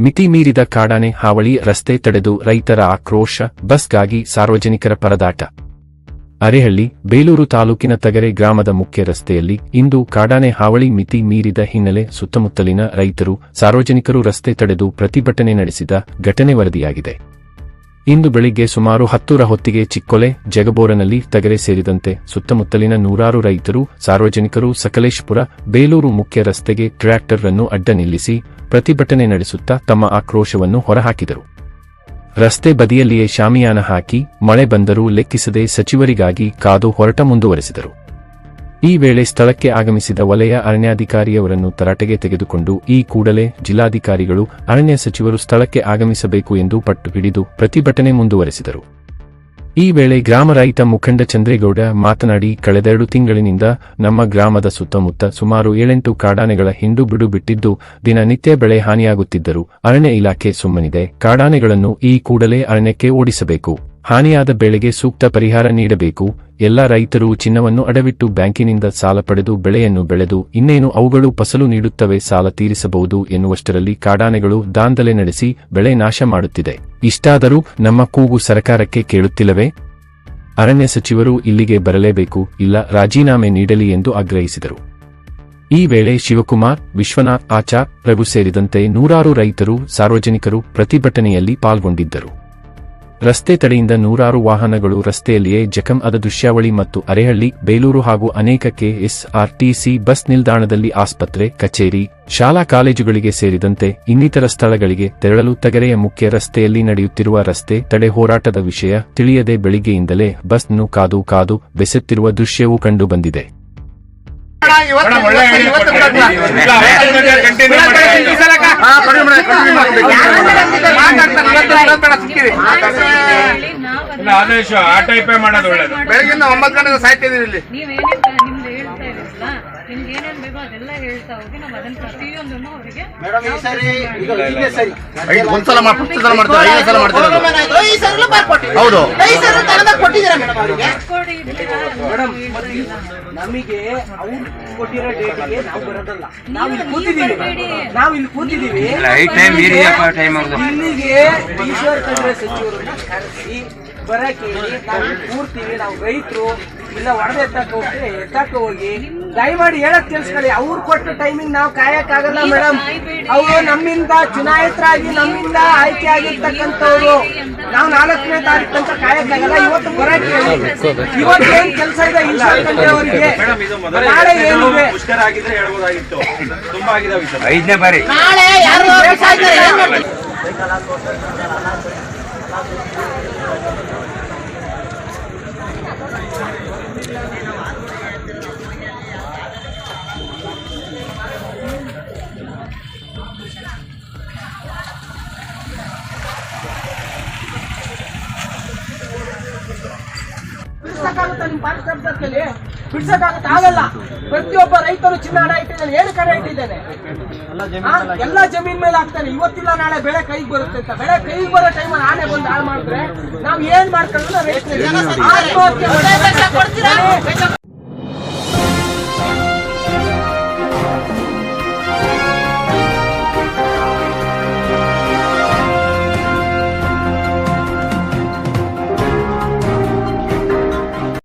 ಮಿತಿ ಮೀರಿದ ಕಾಡಾನೆ ಹಾವಳಿ ರಸ್ತೆ ತಡೆದು ರೈತರ ಆಕ್ರೋಶ, ಬಸ್ಗಾಗಿ ಸಾರ್ವಜನಿಕರ ಪರದಾಟ. ಅರೆಹಳ್ಳಿ, ಬೇಲೂರು ತಾಲೂಕಿನ ತಗರೆ ಗ್ರಾಮದ ಮುಖ್ಯ ರಸ್ತೆಯಲ್ಲಿ ಇಂದು ಕಾಡಾನೆ ಹಾವಳಿ ಮಿತಿ ಮೀರಿದ ಹಿನ್ನೆಲೆ ಸುತ್ತಮುತ್ತಲಿನ ರೈತರು, ಸಾರ್ವಜನಿಕರು ರಸ್ತೆ ತಡೆದು ಪ್ರತಿಭಟನೆ ನಡೆಸಿದ ಘಟನೆ ವರದಿಯಾಗಿದೆ. ಇಂದು ಬೆಳಿಗ್ಗೆ ಸುಮಾರು ಹತ್ತರ ಹೊತ್ತಿಗೆ ಚಿಕ್ಕೊಲೆ, ಜಗಬೋರನಲ್ಲಿ ತಗರೆ ಸೇರಿದಂತೆ ಸುತ್ತಮುತ್ತಲಿನ ನೂರಾರು ರೈತರು, ಸಾರ್ವಜನಿಕರು, ಸಕಲೇಶ್ಪುರ, ಬೇಲೂರು ಮುಖ್ಯ ರಸ್ತೆಗೆ ಟ್ರ್ಯಾಕ್ಟರ್ ಅನ್ನು ಅಡ್ಡ ನಿಲ್ಲಿಸಿ ಪ್ರತಿಭಟನೆ ನಡೆಸುತ್ತಾ ತಮ್ಮ ಆಕ್ರೋಶವನ್ನು ಹೊರಹಾಕಿದರು. ರಸ್ತೆ ಬದಿಯಲ್ಲಿಯೇ ಶಾಮಿಯಾನ ಹಾಕಿ ಮಳೆ ಬಂದರೂ ಲೆಕ್ಕಿಸದೆ ಸಚಿವರಿಗಾಗಿ ಕಾದು ಹೊರಟ ಮುಂದುವರೆಸಿದರು. ಈ ವೇಳೆ ಸ್ಥಳಕ್ಕೆ ಆಗಮಿಸಿದ ವಲಯ ಅರಣ್ಯಾಧಿಕಾರಿಯವರನ್ನು ತರಾಟೆಗೆ ತೆಗೆದುಕೊಂಡು ಈ ಕೂಡಲೇ ಜಿಲ್ಲಾಧಿಕಾರಿಗಳು, ಅರಣ್ಯ ಸಚಿವರು ಸ್ಥಳಕ್ಕೆ ಆಗಮಿಸಬೇಕು ಎಂದು ಪಟ್ಟು ಹಿಡಿದು ಪ್ರತಿಭಟನೆ ಮುಂದುವರೆಸಿದರು. ಈ ವೇಳೆ ಗ್ರಾಮ ರೈತ ಮುಖಂಡ ಚಂದ್ರೇಗೌಡ ಮಾತನಾಡಿ ಕಳೆದೆರಡು ತಿಂಗಳಿನಿಂದ ನಮ್ಮ ಗ್ರಾಮದ ಸುತ್ತಮುತ್ತ ಸುಮಾರು ಏಳೆಂಟು ಕಾಡಾನೆಗಳ ಹಿಂಡು ಬಿಡು ಬಿಟ್ಟಿದ್ದು, ದಿನನಿತ್ಯ ಬೆಳೆ ಹಾನಿಯಾಗುತ್ತಿದ್ದರು ಅರಣ್ಯ ಇಲಾಖೆ ಸುಮ್ಮನಿದೆ. ಕಾಡಾನೆಗಳನ್ನು ಈ ಕೂಡಲೇ ಅರಣ್ಯಕ್ಕೆ ಓಡಿಸಬೇಕು. ಹಾನಿಯಾದ ಬೆಳೆಗೆ ಸೂಕ್ತ ಪರಿಹಾರ ನೀಡಬೇಕು. ಎಲ್ಲ ರೈತರು ಚಿನ್ನವನ್ನು ಅಡವಿಟ್ಟು ಬ್ಯಾಂಕಿನಿಂದ ಸಾಲ ಪಡೆದು ಬೆಳೆಯನ್ನು ಬೆಳೆದು ಇನ್ನೇನು ಅವುಗಳು ಫಸಲು ನೀಡುತ್ತವೆ ಸಾಲ ತೀರಿಸಬಹುದು ಎನ್ನುವಷ್ಟರಲ್ಲಿ ಕಾಡಾನೆಗಳು ದಾಂಧಲೆ ನಡೆಸಿ ಬೆಳೆ ನಾಶ ಮಾಡುತ್ತಿದೆ. ಇಷ್ಟಾದರೂ ನಮ್ಮ ಕೂಗು ಸರ್ಕಾರಕ್ಕೆ ಕೇಳುತ್ತಿಲ್ಲವೇ? ಅರಣ್ಯ ಸಚಿವರು ಇಲ್ಲಿಗೆ ಬರಲೇಬೇಕು, ಇಲ್ಲ ರಾಜೀನಾಮೆ ನೀಡಲಿ ಎಂದು ಆಗ್ರಹಿಸಿದರು. ಈ ವೇಳೆ ಶಿವಕುಮಾರ್, ವಿಶ್ವನಾಥ್ ಆಚಾರ್ ಪ್ರಭು ಸೇರಿದಂತೆ ನೂರಾರು ರೈತರು ಸಾರ್ವಜನಿಕರು ಪ್ರತಿಭಟನೆಯಲ್ಲಿ ಪಾಲ್ಗೊಂಡಿದ್ದರು. ರಸ್ತೆ ತಡೆಯಿಂದ ನೂರಾರು ವಾಹನಗಳು ರಸ್ತೆಯಲ್ಲಿಯೇ ಜಖಂ ಅದ ದೃಶ್ಯಾವಳಿ ಮತ್ತು ಅರೆಹಳ್ಳಿ ಬೇಲೂರು ಹಾಗೂ ಅನೇಕ ಕೆಎಸ್ಆರ್ಟಿಸಿ ಬಸ್ ನಿಲ್ದಾಣದಲ್ಲಿ ಆಸ್ಪತ್ರೆ ಕಚೇರಿ ಶಾಲಾ ಕಾಲೇಜುಗಳಿಗೆ ಸೇರಿದಂತೆ ಇನ್ನಿತರ ಸ್ಥಳಗಳಿಗೆ ತೆರಳಲು ತಗರೆಯ ಮುಖ್ಯ ರಸ್ತೆಯಲ್ಲಿ ನಡೆಯುತ್ತಿರುವ ರಸ್ತೆ ತಡೆ ಹೋರಾಟದ ವಿಷಯ ತಿಳಿಯದೆ ಬೆಳಿಗ್ಗೆಯಿಂದಲೇ ಬಸ್ನ್ನು ಕಾದು ಕಾದು ಬೆಸೆತ್ತಿರುವ ದೃಶ್ಯವೂ ಕಂಡುಬಂದಿದೆ ಮೇಡಮ್, ಒಳ್ಳೆ idea ಕೊಟ್ಟಿದ್ದೀರಿ. ಇಲ್ಲ, ಅವತ್ತಿನ ಬಗ್ಗೆ continue ಮಾಡಿ. ಇಲ್ಲ, ಆದೇಶ ಆ ಟೈಪೇ ಮಾಡೋದು ಒಳ್ಳೇದು. ಬೆಳಗಿನ ಒಂಬತ್ತು ಗಂಟೆಗೆ ಇಲ್ಲಿ. ನೀವೇನೇನ್ ನಿಮ್ದು ಹೇಳ್ತಾ ಇರಲ್ಲ ನಿಮ್ಗೆ ಏನೇನ್ ಬೇಕೋ ಅದೆಲ್ಲ ಹೇಳ್ತಾ ಹೋಗಿ ನಾವು ಅದನ್ನ ಪ್ರತಿಯೊಂದನ್ನು ಅವರಿಗೆ ಮೇಡಮ್ ಈ ಸರಿ ಈಗ ಇದೇ ಸರಿ. ಐದು ಒಂದ್ಸಲ ಮಾಡಿ ಫಸ್ಟ್ ಸಲ ಮಾಡ್ತಾರೆ ಐದನೇ ಸಲ? ಈ? ಹೌದು. ತಗೊಂಡೋಗಿ ಕೊಟ್ಟಿದ್ದೀರಾ ಮೇಡಮ್ ಅವರಿಗೆ? ಕೊಡಿ ಹೇಳ್ತಾ ಇಲ್ಲ. ನಮಗೆ ಅವ್ರು ಕೊಟ್ಟಿರೋ ಡೇಟಿಗೆ ನಾವು ಬರೋದಲ್ಲ. ನಾವು ಇಲ್ಲಿ ನೀವು ಕೂತಿದ್ದೀವಿ. ನಾವು ಇಲ್ಲಿ ಕೂತಿದ್ದೀವಿ. ಇಲ್ಲಿಗೆ ಈಶ್ವರ್ ಕಂಡ್ರೆ ಸಚಿವರನ್ನ ಕರೆಸಿ. ಬರಕ್ಕೆ ಹೇಳಿ ನಾವು ಕೂರ್ತೀವಿ ನಾವು ರೈತರು ಇಲ್ಲ ಹೊಡೆದ ಎತ್ತಕ್ಕೆ ಹೋಗ್ತೀವಿ ಎತ್ತಕ್ಕ ಹೋಗಿ. ದಯಮಾಡಿ ಹೇಳಕ್ ತಿಳ್ಸ್ಕೊಳ್ಳಿ ಅವ್ರು ಕೊಟ್ಟ ಟೈಮಿಂಗ್ ನಾವು ಕಾಯಕ್ಕಾಗಲ್ಲ ಆಗಲ್ಲ ಮೇಡಮ್ ಅವರು ನಮ್ಮಿಂದ ಚುನಾಯಿತರಾಗಿ ನಮ್ಮಿಂದ ಆಯ್ಕೆ ಆಗಿರ್ತಕ್ಕಂಥವ್ರು. ನಾವು ನಾಲ್ಕನೇ ತಾರೀಕು ತನಕ ಕಾಯಕ್ಕಾಗಲ್ಲ ಇವತ್ತು ಬರಕ್ಕೆ ಹೇಳಿ ಇವತ್ತು ಏನ್ ಕೆಲಸ ಇದೆ ಅವರಿಗೆ? ನಾಳೆ ಏನಿದೆ ಮುಷ್ಕರ ಆಗಿದ್ರೆ ಹೇಳ್ಬೋದಾಗಿತ್ತು. ತುಂಬಾ ಆಗಿದಾವೆ ಸರ್ ಐದನೇ ಬಾರಿ. ನಾಳೆ ಯಾರು ಬಿಡ್ಸಕ್ಕಾಗುತ್ತಾ ನಿಮ್ ಪಾರ್ಟಿ ಶಬ್ದದಲ್ಲಿ ಬಿಡ್ಸಕ್ಕಾಗತ್ತ. ಆಗಲ್ಲ. ಪ್ರತಿಯೊಬ್ಬ ರೈತರು ಚಿನ್ನ ಹಣ ಇಟ್ಟಿದ್ದಾನೆ ಏಳು ಕಡೆ ಇಟ್ಟಿದ್ದಾನೆ? ಎಲ್ಲಾ ಜಮೀನ್ ಮೇಲೆ ಹಾಕ್ತಾನೆ ಇವತ್ತಿಲ್ಲ ನಾಳೆ ಬೆಳೆ ಕೈಗೆ ಬರುತ್ತೆ ಅಂತ. ಬೆಳೆ ಕೈಗೆ ಬರೋ ಟೈಮಲ್ಲಿ ಆನೆ ಬಂದು ಹಾಳು ಮಾಡಿದ್ರೆ ನಾವ್ ಏನ್ ಆತ್ಮಹತ್ಯೆ ಮಾಡ್ತಾರೆ.